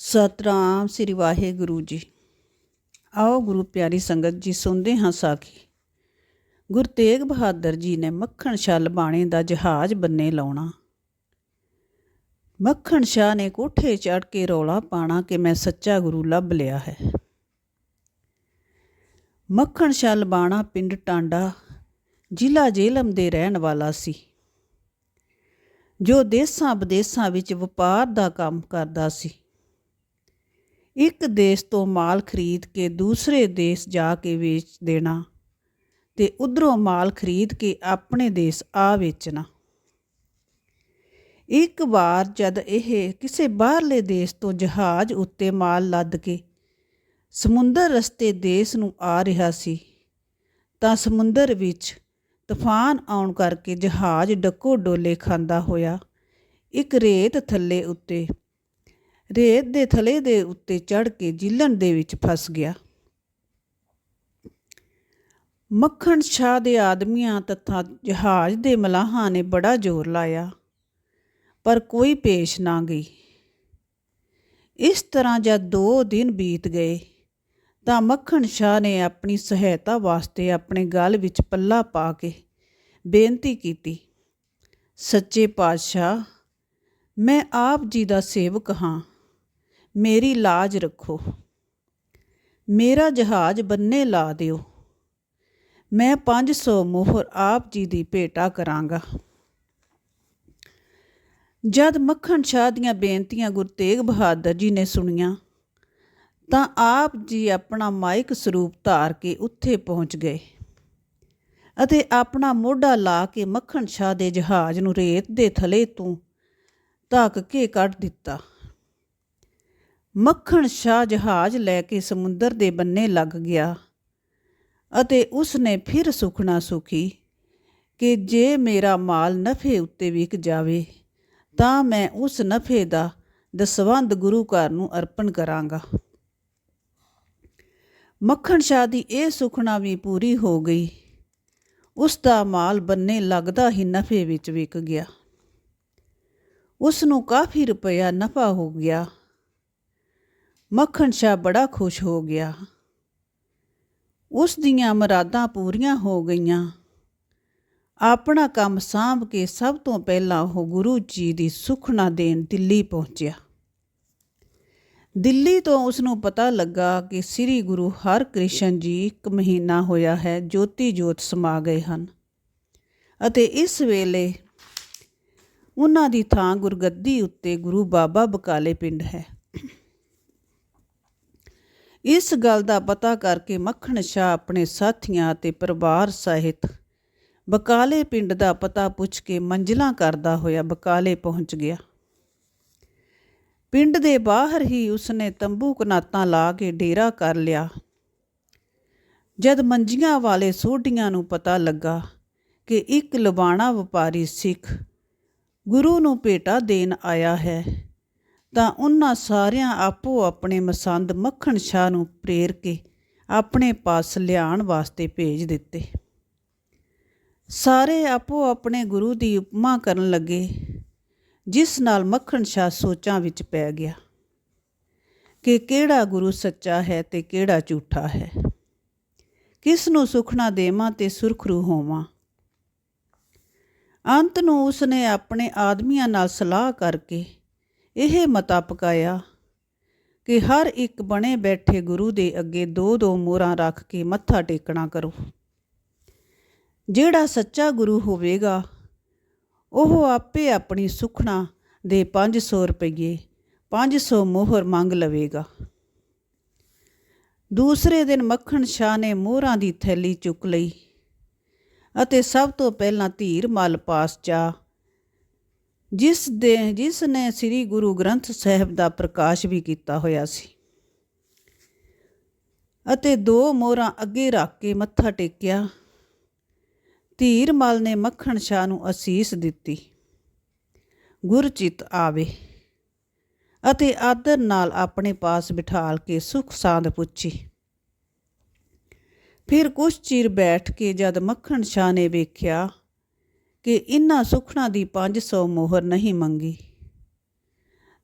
ਸਤਨਾਮ ਸ੍ਰੀ ਵਾਹਿਗੁਰੂ ਜੀ। ਆਓ ਗੁਰੂ ਪਿਆਰੀ ਸੰਗਤ ਜੀ, ਸੁਣਦੇ ਹਾਂ ਸਾਖੀ। ਗੁਰੂ ਤੇਗ ਬਹਾਦਰ ਜੀ ਨੇ ਮੱਖਣ ਛੱਲ ਬਾਣੇ ਦਾ ਜਹਾਜ਼ ਬੰਨੇ ਲਾਉਣਾ। ਮੱਖਣ ਸ਼ਾਹ ਨੇ ਕੋਠੇ ਚੜ ਕੇ ਰੌਲਾ ਪਾਣਾ ਕਿ ਮੈਂ ਸੱਚਾ ਗੁਰੂ ਲੱਭ ਲਿਆ ਹੈ। ਮੱਖਣ ਛੱਲ ਬਾਣਾ ਪਿੰਡ ਟਾਂਡਾ, ਜ਼ਿਲ੍ਹਾ ਜੇਲਮ ਦੇ ਰਹਿਣ ਵਾਲਾ ਸੀ। ਜੋ ਦੇਸਾਂ ਵਿਦੇਸਾਂ ਵਿੱਚ ਵਪਾਰ ਦਾ ਕੰਮ ਕਰਦਾ ਸੀ। ਇੱਕ ਦੇਸ਼ ਤੋਂ ਮਾਲ ਖਰੀਦ ਕੇ ਦੂਸਰੇ ਦੇਸ਼ ਜਾ ਕੇ ਵੇਚ ਦੇਣਾ ਤੇ ਉਧਰੋਂ ਮਾਲ ਖਰੀਦ ਕੇ ਆਪਣੇ ਦੇਸ਼ ਆ ਵੇਚਣਾ। ਇੱਕ ਵਾਰ ਜਦ ਇਹ ਕਿਸੇ ਬਾਹਰਲੇ ਦੇਸ਼ ਤੋਂ ਜਹਾਜ਼ ਉੱਤੇ ਮਾਲ ਲੱਦ ਕੇ ਸਮੁੰਦਰ ਰਸਤੇ ਦੇਸ਼ ਨੂੰ ਆ ਰਿਹਾ ਸੀ, ਤਾਂ ਸਮੁੰਦਰ ਵਿੱਚ ਤੂਫਾਨ ਆਉਣ ਕਰਕੇ ਜਹਾਜ਼ ਡੱਕੋ ਡੋਲੇ ਖਾਂਦਾ ਹੋਇਆ ਇੱਕ ਰੇਤ ਥੱਲੇ ਉੱਤੇ ਰੇਤ ਦੇ ਥਲੇ ਦੇ ਉੱਤੇ ਚੜ ਕੇ ਜਿਲਣ ਦੇ ਵਿੱਚ ਫਸ ਗਿਆ। ਮੱਖਣ ਸ਼ਾਹ ਦੇ ਆਦਮੀਆਂ ਤਥਾ ਜਹਾਜ਼ ਦੇ ਮਲਾਹਾਂ ਨੇ ਬੜਾ ਜ਼ੋਰ ਲਾਇਆ, ਪਰ ਕੋਈ ਪੇਸ਼ ਨਾ ਗਈ। ਇਸ ਤਰ੍ਹਾਂ ਜਦ 2 ਦਿਨ ਬੀਤ ਗਏ, ਤਾਂ ਮੱਖਣ ਸ਼ਾਹ ਨੇ ਆਪਣੀ ਸਹਾਇਤਾ ਵਾਸਤੇ ਆਪਣੇ ਗਲ ਵਿੱਚ ਪੱਲਾ ਪਾ ਕੇ ਬੇਨਤੀ ਕੀਤੀ, ਸੱਚੇ ਪਾਤਸ਼ਾਹ, ਮੈਂ ਆਪ ਜੀ ਦਾ ਸੇਵਕ ਹਾਂ। ਮੇਰੀ ਲਾਜ ਰੱਖੋ। ਮੇਰਾ ਜਹਾਜ਼ ਬੰਨੇ ਲਾ ਦਿਓ। ਮੈਂ 500 ਮੋਹਰ ਆਪ ਜੀ ਦੀ ਭੇਟਾ ਕਰਾਂਗਾ। ਜਦ ਮੱਖਣ ਸ਼ਾਹ ਦੀਆਂ ਬੇਨਤੀਆਂ ਗੁਰੂ ਤੇਗ ਬਹਾਦਰ ਜੀ ਨੇ ਸੁਣੀਆਂ, ਤਾਂ ਆਪ ਜੀ ਆਪਣਾ ਮਾਇਕ ਸਰੂਪ ਧਾਰ ਕੇ ਉੱਥੇ ਪਹੁੰਚ ਗਏ ਅਤੇ ਆਪਣਾ ਮੋਢਾ ਲਾ ਕੇ ਮੱਖਣ ਸ਼ਾਹ ਦੇ ਜਹਾਜ਼ ਨੂੰ ਰੇਤ ਦੇ ਥਲੇ ਤੋਂ ਧੱਕ ਕੇ ਕੱਢ ਦਿੱਤਾ। ਮੱਖਣ ਸ਼ਾਹ ਜਹਾਜ਼ ਲੈ ਕੇ ਸਮੁੰਦਰ ਦੇ ਬੰਨੇ ਲੱਗ ਗਿਆ ਅਤੇ ਉਸ ਨੇ ਫਿਰ ਸੁਖਣਾ ਸੁਖੀ ਕਿ ਜੇ ਮੇਰਾ ਮਾਲ ਨਫੇ ਉੱਤੇ ਵਿਕ ਜਾਵੇ, ਤਾਂ ਮੈਂ ਉਸ ਨਫੇ ਦਾ ਦਸਵੰਦ ਗੁਰੂ ਘਰ ਨੂੰ ਅਰਪਣ ਕਰਾਂਗਾ। ਮੱਖਣ ਸ਼ਾਹ ਦੀ ਇਹ ਸੁਖਣਾ ਵੀ ਪੂਰੀ ਹੋ ਗਈ। ਉਸ ਦਾ ਮਾਲ ਬੰਨੇ ਲੱਗਦਾ ਹੀ ਨਫੇ ਵਿੱਚ ਵਿਕ ਗਿਆ। ਉਸ ਨੂੰ ਕਾਫੀ ਰੁਪਇਆ ਨਫਾ ਹੋ ਗਿਆ। ਮੱਖਣ ਸ਼ਾਹ ਬੜਾ ਖੁਸ਼ ਹੋ ਗਿਆ। ਉਸ ਦੀਆਂ ਮਰਾਦਾਂ ਪੂਰੀਆਂ ਹੋ ਗਈਆਂ। ਆਪਣਾ ਕੰਮ ਸਾਂਭ ਕੇ ਸਭ ਤੋਂ ਪਹਿਲਾਂ ਉਹ ਗੁਰੂ ਜੀ ਦੀ ਸੁਖਣਾ ਦੇਣ ਦਿੱਲੀ ਪਹੁੰਚਿਆ। ਦਿੱਲੀ ਤੋਂ ਉਸ ਨੂੰ ਪਤਾ ਲੱਗਾ ਕਿ ਸ੍ਰੀ ਗੁਰੂ ਹਰਕ੍ਰਿਸ਼ਨ ਜੀ ਇੱਕ ਮਹੀਨਾ ਹੋਇਆ ਹੈ ਜੋਤੀ ਜੋਤ ਸਮਾ ਗਏ ਹਨ ਅਤੇ ਇਸ ਵੇਲੇ ਉਹਨਾਂ ਦੀ ਥਾਂ ਗੁਰਗੱਦੀ ਉੱਤੇ ਗੁਰੂ ਬਾਬਾ ਬਕਾਲੇ ਪਿੰਡ ਹੈ। ਇਸ ਗੱਲ ਦਾ ਪਤਾ ਕਰਕੇ ਮੱਖਣ ਸ਼ਾਹ ਆਪਣੇ ਸਾਥੀਆਂ ਅਤੇ ਪਰਿਵਾਰ ਸਹਿਤ ਬਕਾਲੇ ਪਿੰਡ ਦਾ ਪਤਾ ਪੁੱਛ ਕੇ ਮੰਜ਼ਲਾਂ ਕਰਦਾ ਹੋਇਆ ਬਕਾਲੇ ਪਹੁੰਚ ਗਿਆ। ਪਿੰਡ ਦੇ ਬਾਹਰ ਹੀ ਉਸਨੇ ਤੰਬੂ ਕਨਾਤਾਂ ਲਾ ਕੇ ਡੇਰਾ ਕਰ ਲਿਆ। ਜਦ ਮੰਜੀਆਂ ਵਾਲੇ ਸੋਢੀਆਂ ਨੂੰ ਪਤਾ ਲੱਗਾ ਕਿ ਇੱਕ ਲਬਾਣਾ ਵਪਾਰੀ ਸਿੱਖ ਗੁਰੂ ਨੂੰ ਭੇਟਾ ਦੇਣ ਆਇਆ ਹੈ ਤਾਂ ਉਹਨਾਂ ਸਾਰਿਆਂ ਆਪੋ ਆਪਣੇ ਮਸੰਦ ਮੱਖਣ ਸ਼ਾਹ ਨੂੰ ਪ੍ਰੇਰ ਕੇ ਆਪਣੇ ਪਾਸ ਲਿਆਉਣ ਵਾਸਤੇ ਭੇਜ ਦਿੱਤੇ। ਸਾਰੇ ਆਪੋ ਆਪਣੇ ਗੁਰੂ ਦੀ ਉਪਮਾ ਕਰਨ ਲੱਗੇ, ਜਿਸ ਨਾਲ ਮੱਖਣ ਸ਼ਾਹ ਸੋਚਾਂ ਵਿੱਚ ਪੈ ਗਿਆ ਕਿ ਕਿਹੜਾ ਗੁਰੂ ਸੱਚਾ ਹੈ ਤੇ ਕਿਹੜਾ ਝੂਠਾ ਹੈ। ਕਿਸ ਨੂੰ ਸੁਖਣਾ ਦੇਵਾਂ ਤੇ ਸੁਰਖਰੂ ਹੋਵਾਂ। ਅੰਤ ਨੂੰ ਉਸਨੇ ਆਪਣੇ ਆਦਮੀਆਂ ਨਾਲ ਸਲਾਹ ਕਰਕੇ ਇਹ ਮਤਾ ਪਕਾਇਆ ਕਿ ਹਰ ਇੱਕ ਬਣੇ ਬੈਠੇ ਗੁਰੂ ਦੇ ਅੱਗੇ ਦੋ ਦੋ ਮੋਹਰਾਂ ਰੱਖ ਕੇ ਮੱਥਾ ਟੇਕਣਾ ਕਰੋ। ਜਿਹੜਾ ਸੱਚਾ ਗੁਰੂ ਹੋਵੇਗਾ, ਉਹ ਆਪੇ ਆਪਣੀ ਸੁਖਣਾ ਦੇ 500 ਰੁਪਏ 500 ਮੋਹਰ ਮੰਗ ਲਵੇਗਾ। ਦੂਸਰੇ ਦਿਨ ਮੱਖਣ ਸ਼ਾਹ ਨੇ ਮੋਹਰਾਂ ਦੀ ਥੈਲੀ ਚੁੱਕ ਲਈ ਅਤੇ ਸਭ ਤੋਂ ਪਹਿਲਾਂ ਧੀਰ ਮਲ ਪਾਸ ਜਾ ਜਿਸ ਦੇ, ਜਿਸ ਨੇ ਸ੍ਰੀ ਗੁਰੂ ਗ੍ਰੰਥ ਸਾਹਿਬ ਦਾ ਪ੍ਰਕਾਸ਼ ਵੀ ਕੀਤਾ ਹੋਇਆ ਸੀ। ਅਤੇ ਦੋ ਮੋਹਰਾਂ ਅੱਗੇ ਰੱਖ ਕੇ ਮੱਥਾ ਟੇਕਿਆ। ਧੀਰ ਮਲ ਨੇ ਮੱਖਣ ਸ਼ਾਹ ਨੂੰ ਅਸੀਸ ਦਿੱਤੀ। ਗੁਰਚਿਤ ਆਵੇ ਅਤੇ ਆਦਰ ਨਾਲ ਆਪਣੇ ਪਾਸ ਬਿਠਾਲ ਕੇ ਸੁਖ ਸਾਂਦ ਪੁੱਛੀ। ਫਿਰ ਕੁਛ ਚਿਰ ਬੈਠ ਕੇ ਜਦ ਮੱਖਣ ਸ਼ਾਹ ਨੇ ਵੇਖਿਆ ਕਿ ਇਨ੍ਹਾਂ ਸੁਖਣਾ ਦੀ 500 ਮੋਹਰ ਨਹੀਂ ਮੰਗੀ।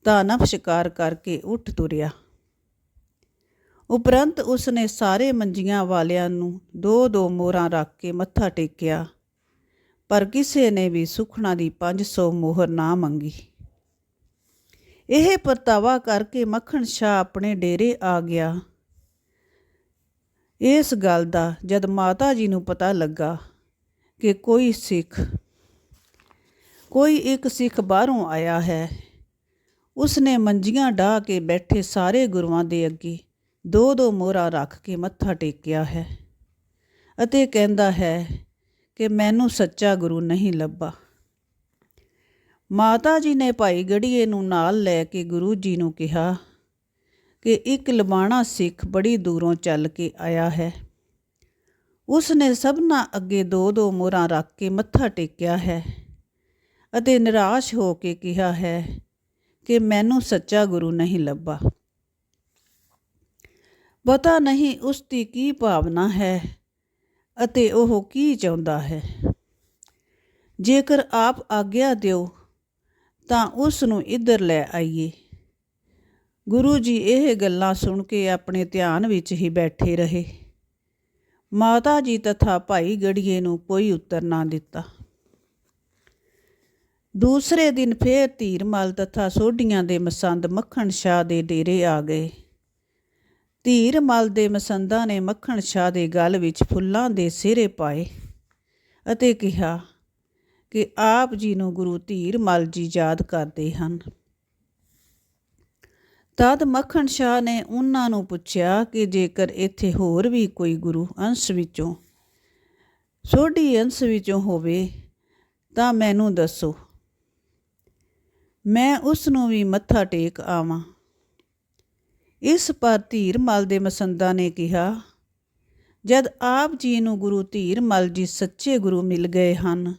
ਤਾਂ ਸ਼ਿਕਾਰ ਕਰਕੇ ਉੱਠ ਤੁਰਿਆ। ਉਪਰੰਤ ਉਸਨੇ ਸਾਰੇ ਮੰਜੀਆਂ ਵਾਲਿਆਂ ਨੂੰ ਦੋ ਦੋ ਮੋਹਰਾਂ ਰੱਖ ਕੇ ਮੱਥਾ ਟੇਕਿਆ, ਪਰ ਕਿਸੇ ਨੇ ਵੀ ਸੁਖਣਾ ਦੀ 500 ਮੋਹਰ ਨਾ ਮੰਗੀ। ਇਹ ਪਰਤਾਵਾ ਕਰਕੇ ਮੱਖਣ ਸ਼ਾਹ ਆਪਣੇ ਡੇਰੇ ਆ ਗਿਆ। ਇਸ ਗੱਲ ਦਾ ਜਦ ਮਾਤਾ ਜੀ ਨੂੰ ਪਤਾ ਲੱਗਾ ਕਿ ਕੋਈ ਸਿੱਖ, ਕੋਈ ਇੱਕ ਸਿੱਖ ਬਾਹਰੋਂ ਆਇਆ ਹੈ, ਉਸਨੇ ਮੰਜੀਆਂ ਢਾ ਕੇ ਬੈਠੇ ਸਾਰੇ ਗੁਰੂਆਂ ਦੇ ਅੱਗੇ ਦੋ ਦੋ ਮੋਹਰਾ ਰੱਖ ਕੇ ਮੱਥਾ ਟੇਕਿਆ ਹੈ ਅਤੇ ਕਹਿੰਦਾ ਹੈ ਕਿ ਮੈਨੂੰ ਸੱਚਾ ਗੁਰੂ ਨਹੀਂ ਲੱਭਾ। ਮਾਤਾ ਜੀ ਨੇ ਭਾਈ ਗੜੀਏ ਨੂੰ ਨਾਲ ਲੈ ਕੇ ਗੁਰੂ ਜੀ ਨੂੰ ਕਿਹਾ ਕਿ ਇੱਕ ਲਬਾਣਾ ਸਿੱਖ ਬੜੀ ਦੂਰੋਂ ਚੱਲ ਕੇ ਆਇਆ ਹੈ। ਉਸ ਨੇ ਸਭਨਾ ਅੱਗੇ ਦੋ ਦੋ ਮੋਹਰਾਂ ਰੱਖ ਕੇ ਮੱਥਾ ਟੇਕਿਆ ਹੈ ਅਤੇ ਨਿਰਾਸ਼ ਹੋ ਕੇ ਕਿਹਾ ਹੈ ਕਿ ਮੈਨੂੰ ਸੱਚਾ ਗੁਰੂ ਨਹੀਂ ਲੱਭਾ। ਪਤਾ ਨਹੀਂ ਉਸ ਦੀ ਕੀ ਭਾਵਨਾ ਹੈ ਅਤੇ ਉਹ ਕੀ ਚਾਹੁੰਦਾ ਹੈ। ਜੇਕਰ ਆਪ ਆਗਿਆ ਦਿਓ ਤਾਂ ਉਸ ਨੂੰ ਇੱਧਰ ਲੈ ਆਈਏ। ਗੁਰੂ ਜੀ ਇਹ ਗੱਲਾਂ ਸੁਣ ਕੇ ਆਪਣੇ ਧਿਆਨ ਵਿੱਚ ਹੀ ਬੈਠੇ ਰਹੇ। ਮਾਤਾ ਜੀ ਤਥਾ ਭਾਈ ਗੜੀਏ ਨੂੰ ਕੋਈ ਉੱਤਰ ਨਾ ਦਿੱਤਾ। ਦੂਸਰੇ ਦਿਨ ਫੇਰ ਧੀਰਮਲ ਤਥਾ ਸੋਢੀਆਂ ਦੇ ਮਸੰਦ ਮੱਖਣ ਸ਼ਾਹ ਦੇ ਡੇਰੇ ਆ ਗਏ। ਧੀਰਮਲ ਦੇ ਮਸੰਦਾਂ ਨੇ ਮੱਖਣ ਸ਼ਾਹ ਦੇ ਗਲ ਵਿੱਚ ਫੁੱਲਾਂ ਦੇ ਸਿਹਰੇ ਪਾਏ ਅਤੇ ਕਿਹਾ ਕਿ ਆਪ ਜੀ ਨੂੰ ਗੁਰੂ ਧੀਰਮਲ ਜੀ ਯਾਦ ਕਰਦੇ ਹਨ। ਤਦ ਮੱਖਣ ਸ਼ਾਹ ਨੇ ਉਹਨਾਂ ਨੂੰ ਪੁੱਛਿਆ ਕਿ ਜੇਕਰ ਇੱਥੇ ਹੋਰ ਵੀ ਕੋਈ ਗੁਰੂ ਅੰਸ਼ ਵਿੱਚੋਂ ਸੋਢੀ ਅੰਸ਼ ਵਿੱਚੋਂ ਹੋਵੇ ਤਾਂ ਮੈਨੂੰ ਦੱਸੋ। ਮੈਂ ਉਸ ਨੂੰ ਵੀ ਮੱਥਾ ਟੇਕ ਆਵਾਂ। ਇਸ ਪਰ ਧੀਰਮਲ ਦੇ ਮਸੰਦਾ ਨੇ ਕਿਹਾ, ਜਦ ਆਪ ਜੀ ਨੂੰ ਗੁਰੂ ਧੀਰਮਲ ਜੀ ਸੱਚੇ ਗੁਰੂ ਮਿਲ ਗਏ ਹਨ,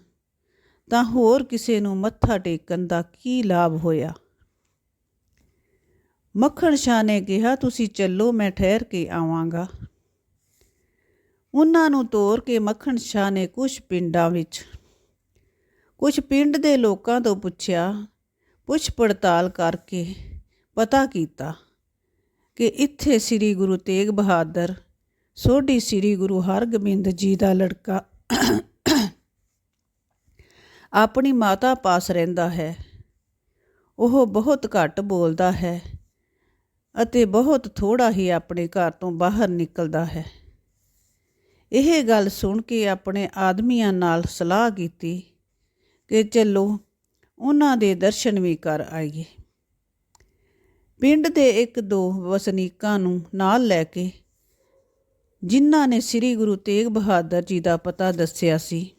ਤਾਂ ਹੋਰ ਕਿਸੇ ਨੂੰ ਮੱਥਾ ਟੇਕਣ ਦਾ ਕੀ ਲਾਭ ਹੋਇਆ? ਮੱਖਣ ਸ਼ਾਹ ਨੇ ਕਿਹਾ, ਤੁਸੀਂ ਚੱਲੋ, ਮੈਂ ਠਹਿਰ ਕੇ ਆਵਾਂਗਾ। ਉਹਨਾਂ ਨੂੰ ਤੋਰ ਕੇ ਮੱਖਣ ਸ਼ਾਹ ਨੇ ਕੁਝ ਪਿੰਡਾਂ ਵਿੱਚ, ਕੁਝ ਪਿੰਡ ਦੇ ਲੋਕਾਂ ਤੋਂ ਪੁੱਛਿਆ, ਪੁੱਛ ਪੜਤਾਲ ਕਰਕੇ ਪਤਾ ਕੀਤਾ ਕਿ ਇੱਥੇ ਸ੍ਰੀ ਗੁਰੂ ਤੇਗ ਬਹਾਦਰ, ਸੋਢੀ ਸ੍ਰੀ ਗੁਰੂ ਹਰਗੋਬਿੰਦ ਜੀ ਦਾ ਲੜਕਾ ਆਪਣੀ ਮਾਤਾ ਪਾਸ ਰਹਿੰਦਾ ਹੈ। ਉਹ ਬਹੁਤ ਘੱਟ ਬੋਲਦਾ ਹੈ। ਅਤੇ ਬਹੁਤ ਥੋੜਾ ਹੀ ਆਪਣੇ ਘਰ ਤੋਂ ਬਾਹਰ ਨਿਕਲਦਾ ਹੈ। ਇਹ ਗੱਲ ਸੁਣ ਕੇ ਆਪਣੇ ਆਦਮੀਆਂ ਨਾਲ ਸਲਾਹ ਕੀਤੀ ਕਿ ਚਲੋ, ਉਹਨਾਂ ਦੇ ਦਰਸ਼ਨ ਵੀ ਕਰ ਆਈਏ। ਪਿੰਡ ਦੇ ਇੱਕ ਦੋ ਵਸਨੀਕਾਂ ਨੂੰ ਨਾਲ ਲੈ ਕੇ ਜਿਨ੍ਹਾਂ ਨੇ ਸ੍ਰੀ ਗੁਰੂ ਤੇਗ ਬਹਾਦਰ ਜੀ ਦਾ ਪਤਾ ਦੱਸਿਆ ਸੀ,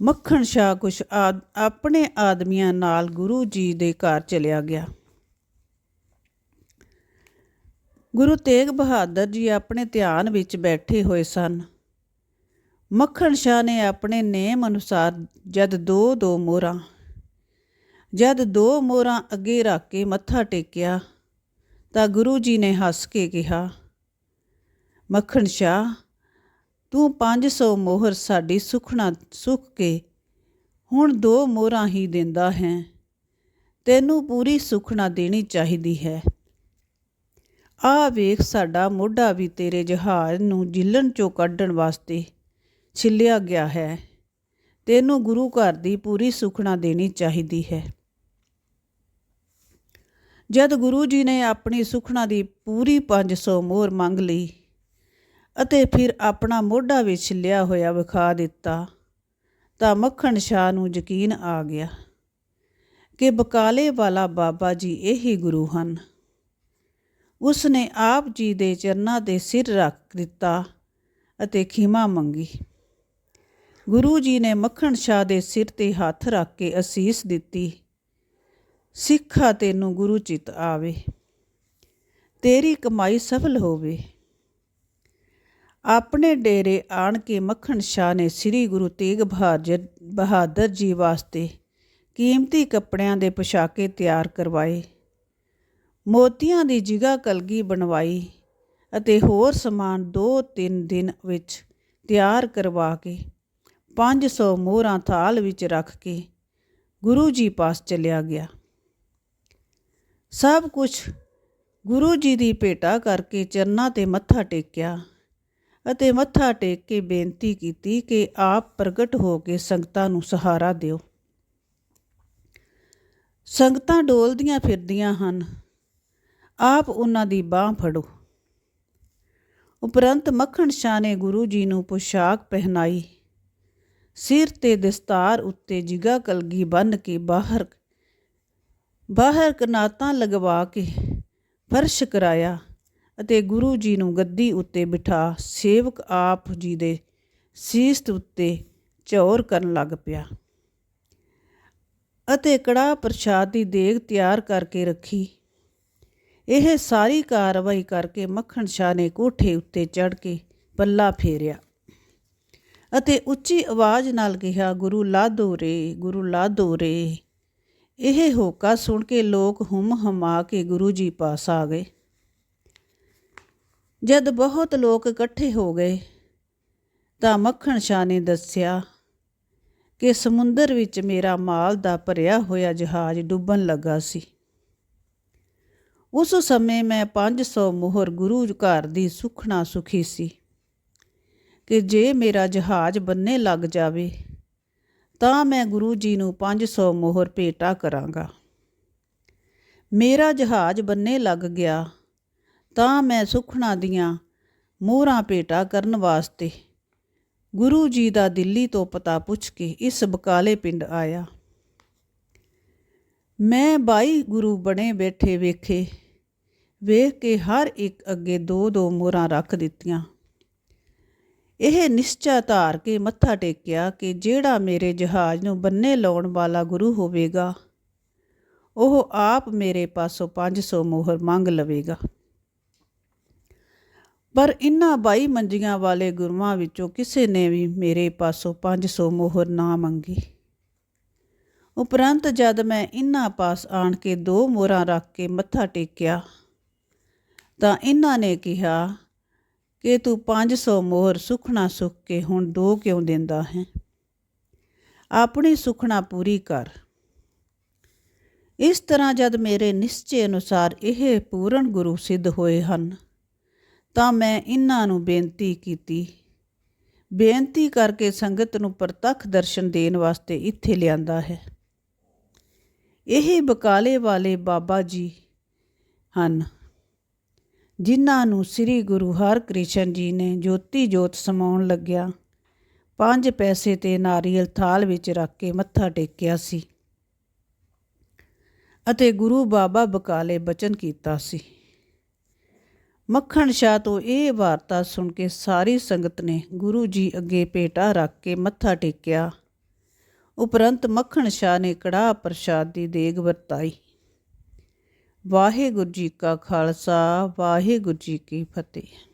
ਮੱਖਣ ਸ਼ਾਹ ਕੁਛ ਆਪਣੇ ਆਦਮੀਆਂ ਨਾਲ ਗੁਰੂ ਜੀ ਦੇ ਘਰ ਚਲਿਆ ਗਿਆ। ਗੁਰੂ ਤੇਗ ਬਹਾਦਰ ਜੀ ਆਪਣੇ ਧਿਆਨ ਵਿੱਚ ਬੈਠੇ ਹੋਏ ਸਨ। ਮੱਖਣ ਸ਼ਾਹ ਨੇ ਆਪਣੇ ਨੇਮ ਅਨੁਸਾਰ ਜਦ ਦੋ ਦੋ ਮੋਹਰਾਂ, ਜਦ ਦੋ ਮੋਹਰਾਂ ਅੱਗੇ ਰੱਖ ਕੇ ਮੱਥਾ ਟੇਕਿਆ ਤਾਂ ਗੁਰੂ ਜੀ ਨੇ ਹੱਸ ਕੇ ਕਿਹਾ, ਮੱਖਣ ਸ਼ਾਹ, ਤੂੰ 500 ਮੋਹਰ ਸਾਡੀ ਸੁਖਣਾ ਸੁਖ ਕੇ ਹੁਣ ਦੋ ਮੋਹਰਾਂ ਹੀ ਦਿੰਦਾ ਹੈ। ਤੈਨੂੰ ਪੂਰੀ ਸੁਖਣਾ ਦੇਣੀ ਚਾਹੀਦੀ ਹੈ। ਆ ਵੇਖ ਸਾਡਾ ਮੋਢਾ ਵੀ ਤੇਰੇ ਜਹਾਜ਼ ਨੂੰ ਜਿੱਲਣ ਚੋਂ ਕੱਢਣ ਵਾਸਤੇ ਛਿੱਲਿਆ ਗਿਆ ਹੈ। ਤੈਨੂੰ ਗੁਰੂ ਘਰ ਦੀ ਪੂਰੀ ਸੁਖਣਾ ਦੇਣੀ ਚਾਹੀਦੀ ਹੈ। ਜਦ ਗੁਰੂ ਜੀ ਨੇ ਆਪਣੀ ਸੁਖਣਾ ਦੀ ਪੂਰੀ 500 ਮੋਹਰ ਮੰਗ ਲਈ ਅਤੇ ਫਿਰ ਆਪਣਾ ਮੋਢਾ ਵੀ ਛਿੱਲਿਆ ਹੋਇਆ ਵਿਖਾ ਦਿੱਤਾ, ਤਾਂ ਮੱਖਣ ਸ਼ਾਹ ਨੂੰ ਯਕੀਨ ਆ ਗਿਆ ਕਿ ਬਕਾਲੇ ਵਾਲਾ ਬਾਬਾ ਜੀ ਇਹੀ ਗੁਰੂ ਹਨ। ਉਸ ਨੇ ਆਪ ਜੀ ਦੇ ਚਰਨਾਂ ਦੇ ਸਿਰ ਰੱਖ ਦਿੱਤਾ ਅਤੇ ਖਿਮਾ ਮੰਗੀ। ਗੁਰੂ ਜੀ ਨੇ ਮੱਖਣ ਸ਼ਾਹ ਦੇ ਸਿਰ ਤੇ ਹੱਥ ਰੱਖ ਕੇ ਅਸੀਸ ਦਿੱਤੀ, ਸਿੱਖਾ ਤੈਨੂੰ ਗੁਰੂ ਚਿਤ ਆਵੇ, ਤੇਰੀ ਕਮਾਈ ਸਫਲ ਹੋਵੇ। ਆਪਣੇ ਡੇਰੇ ਆਣ ਕੇ ਮੱਖਣ ਸ਼ਾਹ ਨੇ ਸ੍ਰੀ ਗੁਰੂ ਤੇਗ ਬਹਾਦਰ ਬਹਾਦਰ ਜੀ ਵਾਸਤੇ ਕੀਮਤੀ ਕੱਪੜਿਆਂ ਦੇ ਪੋਸ਼ਾਕੇ ਤਿਆਰ ਕਰਵਾਏ। ਮੋਤੀਆਂ ਦੀ ਜਿਗਾ ਕਲਗੀ ਬਣਵਾਈ ਅਤੇ ਹੋਰ ਸਮਾਨ 2-3 ਦਿਨ ਵਿੱਚ ਤਿਆਰ ਕਰਵਾ ਕੇ 500 ਮੋਹਰਾਂ ਥਾਲ ਵਿੱਚ ਰੱਖ ਕੇ ਗੁਰੂ ਜੀ ਪਾਸ ਚਲਿਆ ਗਿਆ। ਸਭ ਕੁਝ ਗੁਰੂ ਜੀ ਦੀ ਭੇਟਾ ਕਰਕੇ ਚਰਨਾਂ ਤੇ ਮੱਥਾ ਟੇਕਿਆ ਅਤੇ ਮੱਥਾ ਟੇਕ ਕੇ ਬੇਨਤੀ ਕੀਤੀ ਕਿ ਆਪ ਪ੍ਰਗਟ ਹੋ ਕੇ ਸੰਗਤਾਂ ਨੂੰ ਸਹਾਰਾ ਦਿਓ। ਸੰਗਤਾਂ ਡੋਲਦੀਆਂ ਫਿਰਦੀਆਂ ਹਨ। ਆਪ ਉਹਨਾਂ ਦੀ ਬਾਹ ਫੜੋ। ਉਪਰੰਤ ਮੱਖਣ ਸ਼ਾਹ ਨੇ ਗੁਰੂ ਜੀ ਨੂੰ ਪੁਸ਼ਾਕ ਪਹਿਨਾਈ। ਸਿਰ ਤੇ ਦਸਤਾਰ ਉੱਤੇ ਜਿਗਾ ਕਲਗੀ ਬੰਨ ਕੇ ਬਾਹਰ ਬਾਹਰ ਕਨਾਤਾਂ ਲਗਵਾ ਕੇ ਫਰਸ਼ ਕਰਾਇਆ ਅਤੇ ਗੁਰੂ ਜੀ ਨੂੰ ਗੱਦੀ ਉੱਤੇ ਬਿਠਾ ਸੇਵਕ ਆਪ ਜੀ ਦੇ ਸੀਸ ਉੱਤੇ ਝੌਰ ਕਰਨ ਲੱਗ ਪਿਆ ਅਤੇ ਕੜਾ ਪ੍ਰਸ਼ਾਦ ਦੀ ਦੇਗ ਤਿਆਰ ਕਰਕੇ ਰੱਖੀ। ਇਹ ਸਾਰੀ ਕਾਰਵਾਈ ਕਰਕੇ ਮੱਖਣ ਸ਼ਾਹ ਨੇ ਕੋਠੇ ਉੱਤੇ ਚੜ ਕੇ ਪੱਲਾ ਫੇਰਿਆ ਅਤੇ ਉੱਚੀ ਆਵਾਜ਼ ਨਾਲ ਕਿਹਾ, ਗੁਰੂ ਲਾਦੋ ਰੇ, ਗੁਰੂ ਲਾਦੋ ਰੇ। ਇਹ ਹੋਕਾ ਸੁਣ ਕੇ ਲੋਕ ਹੁਮ ਹਮਾ ਕੇ ਗੁਰੂ ਜੀ ਪਾਸ ਆ ਗਏ। ਜਦ ਬਹੁਤ ਲੋਕ ਇਕੱਠੇ ਹੋ ਗਏ ਤਾਂ ਮੱਖਣ ਸ਼ਾਹ ਨੇ ਦੱਸਿਆ ਕਿ ਸਮੁੰਦਰ ਵਿੱਚ ਮੇਰਾ ਮਾਲ ਦਾ ਭਰਿਆ ਹੋਇਆ ਜਹਾਜ਼ ਡੁੱਬਣ ਲੱਗਾ ਸੀ। ਉਸ ਸਮੇਂ ਮੈਂ 500 ਮੋਹਰ ਗੁਰੂ ਘਰ ਦੀ ਸੁਖਣਾ ਸੁਖੀ ਸੀ। ਕਿ ਜੇ ਮੇਰਾ ਜਹਾਜ਼ ਬੰਨੇ ਲੱਗ ਜਾਵੇ, ਤਾਂ ਮੈਂ ਗੁਰੂ ਜੀ ਨੂੰ 500 ਮੋਹਰ ਭੇਟਾ ਕਰਾਂਗਾ। ਮੇਰਾ ਜਹਾਜ਼ ਬੰਨੇ ਲੱਗ ਗਿਆ, ਤਾਂ ਮੈਂ ਸੁਖਣਾ ਦੀਆਂ ਮੋਹਰਾਂ ਭੇਟਾ ਕਰਨ ਵਾਸਤੇ ਗੁਰੂ ਜੀ ਦਾ ਦਿੱਲੀ ਤੋਂ ਪਤਾ ਪੁੱਛ ਕੇ ਇਸ ਬਕਾਲੇ ਪਿੰਡ ਆਇਆ। ਮੈਂ ਬਾਈ ਗੁਰੂ ਬਣੇ ਬੈਠੇ ਵੇਖੇ, ਵੇਖ ਕੇ ਹਰ ਇੱਕ ਅੱਗੇ ਦੋ ਦੋ ਮੋਹਰਾਂ ਰੱਖ ਦਿੱਤੀਆਂ। ਇਹ ਨਿਸ਼ਚਾ ਧਾਰ ਕੇ ਮੱਥਾ ਟੇਕਿਆ ਕਿ ਜਿਹੜਾ ਮੇਰੇ ਜਹਾਜ਼ ਨੂੰ ਬੰਨੇ ਲਾਉਣ ਵਾਲਾ ਗੁਰੂ ਹੋਵੇਗਾ, ਉਹ ਆਪ ਮੇਰੇ ਪਾਸੋਂ 500 ਮੋਹਰ ਮੰਗ ਲਵੇਗਾ। ਪਰ ਇਨ੍ਹਾਂ ਬਾਈ ਮੰਜੀਆਂ ਵਾਲੇ ਗੁਰੂਆਂ ਵਿੱਚੋਂ ਕਿਸੇ ਨੇ ਵੀ ਮੇਰੇ ਪਾਸੋਂ 500 ਮੋਹਰ ਨਾ ਮੰਗੀ। ਉਪਰੰਤ ਜਦ ਮੈਂ ਇਨ੍ਹਾਂ ਪਾਸ ਆਣ ਕੇ ਦੋ ਮੋਹਰਾਂ ਰੱਖ ਕੇ ਮੱਥਾ ਟੇਕਿਆ, ਤਾਂ ਇਹਨਾਂ ਨੇ ਕਿਹਾ, ਕਿ ਤੂੰ 500 ਮੋਹਰ ਸੁਖਣਾ ਸੁਖ ਕੇ ਹੁਣ ਦੋ ਕਿਉਂ ਦਿੰਦਾ ਹੈ? ਆਪਣੀ ਸੁਖਣਾ ਪੂਰੀ ਕਰ। ਇਸ ਤਰ੍ਹਾਂ ਜਦ ਮੇਰੇ ਨਿਸ਼ਚੇ ਅਨੁਸਾਰ ਇਹ ਪੂਰਨ ਗੁਰੂ ਸਿੱਧ ਹੋਏ ਹਨ, ਤਾਂ ਮੈਂ ਇਹਨਾਂ ਨੂੰ ਬੇਨਤੀ ਕੀਤੀ। ਬੇਨਤੀ ਕਰਕੇ ਸੰਗਤ ਨੂੰ ਪ੍ਰਤੱਖ ਦਰਸ਼ਨ ਦੇਣ ਵਾਸਤੇ ਇੱਥੇ ਲਿਆਂਦਾ ਹੈ। ਇਹ ਬਕਾਲੇ ਵਾਲੇ ਬਾਬਾ ਜੀ ਹਨ, ਜਿਨ੍ਹਾਂ ਨੂੰ ਸ੍ਰੀ ਗੁਰੂ ਹਰਕ੍ਰਿਸ਼ਨ ਜੀ ਨੇ ਜੋਤੀ ਜੋਤ ਸਮਾਉਣ ਲੱਗਿਆ। ਪੰਜ ਪੈਸੇ ਤੇ ਨਾਰੀਅਲ ਥਾਲ ਵਿੱਚ ਰੱਖ ਕੇ ਮੱਥਾ ਟੇਕਿਆ ਸੀ ਅਤੇ ਗੁਰੂ ਬਾਬਾ ਬਕਾਲੇ ਬਚਨ ਕੀਤਾ ਸੀ। ਮੱਖਣ ਸ਼ਾਹ ਤੋਂ ਇਹ ਵਾਰਤਾ ਸੁਣ ਕੇ ਸਾਰੀ ਸੰਗਤ ਨੇ ਗੁਰੂ ਜੀ ਅੱਗੇ ਭੇਟਾ ਰੱਖ ਕੇ ਮੱਥਾ ਟੇਕਿਆ। ਉਪਰੰਤ ਮੱਖਣ ਸ਼ਾਹ ਨੇ ਕੜਾਹ ਪ੍ਰਸ਼ਾਦ ਦੀ ਦੇਗ ਵਰਤਾਈ। ਵਾਹਿਗੁਰੂ ਜੀ ਕਾ ਖਾਲਸਾ, ਵਾਹਿਗੁਰੂ ਜੀ ਕੀ ਫਤਿਹ।